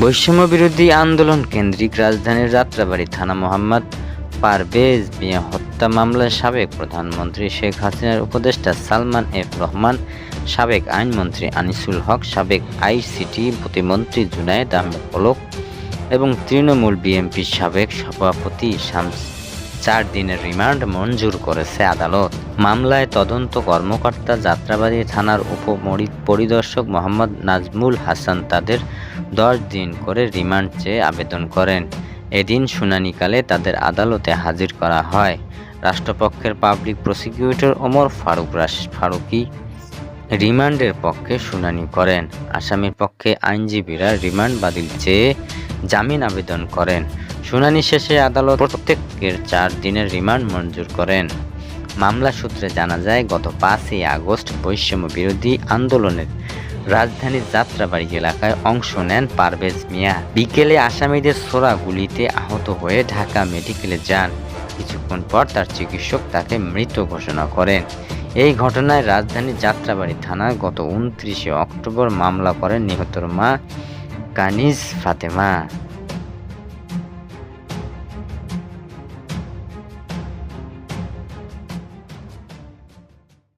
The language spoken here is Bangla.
বৈষম্য বিরোধী আন্দোলন কেন্দ্রিক রাজধানীর যাত্রাবাড়ি থানা মোহাম্মদ পারভেজ মিয়া হত্যা মামলায় সাবেক প্রধানমন্ত্রী শেখ হাসিনার উপদেষ্টা সালমান এফ রহমান, সাবেক আইনমন্ত্রী আনিসুল হক, সাবেক আইসিটি প্রতিমন্ত্রী জুনায়েদ আহমেদ পলক এবং তৃণমূল বিএনপির সাবেক সভাপতি শামস চার দিনের রিমান্ড মঞ্জুর করেছে আদালত। মামলায় তদন্ত কর্মকর্তা যাত্রাবাড়ি থানার উপমরি পরিদর্শক মোহাম্মদ নাজমুল হাসান তাদের দশ দিন করে রিমান্ড চেয়ে আবেদন করেন। এদিন শুনানিকালে তাদের আদালতে হাজির করা হয়। রাষ্ট্রপক্ষের পাবলিক প্রসিকিউটর ওমর ফারুক ফারুকি রিমান্ডের পক্ষে শুনানি করেন। আসামির পক্ষে আইনজীবীরা রিমান্ড বাতিল চেয়ে জামিন আবেদন করেন। শুনানি শেষে আদালত প্রত্যেকের চার দিনের রিমান্ড মঞ্জুর করেন। মামলা সূত্রে জানা যায়, গত পাঁচই আগস্ট বৈষম্য বিরোধী আন্দোলনের রাজধানীর যাত্রাবাড়ি এলাকায় অংশ নেন পারভেজ মিয়া। বিকেলে আসামিদের ছোড়া গুলিতে আহত হয়ে ঢাকা মেডিকেলে যান। কিছুক্ষণ পর তার চিকিৎসক তাকে মৃত ঘোষণা করেন। এই ঘটনায় রাজধানীর যাত্রাবাড়ি থানায় গত উনত্রিশে অক্টোবর মামলা করেন নিহতর মা কানিজ ফাতেমা।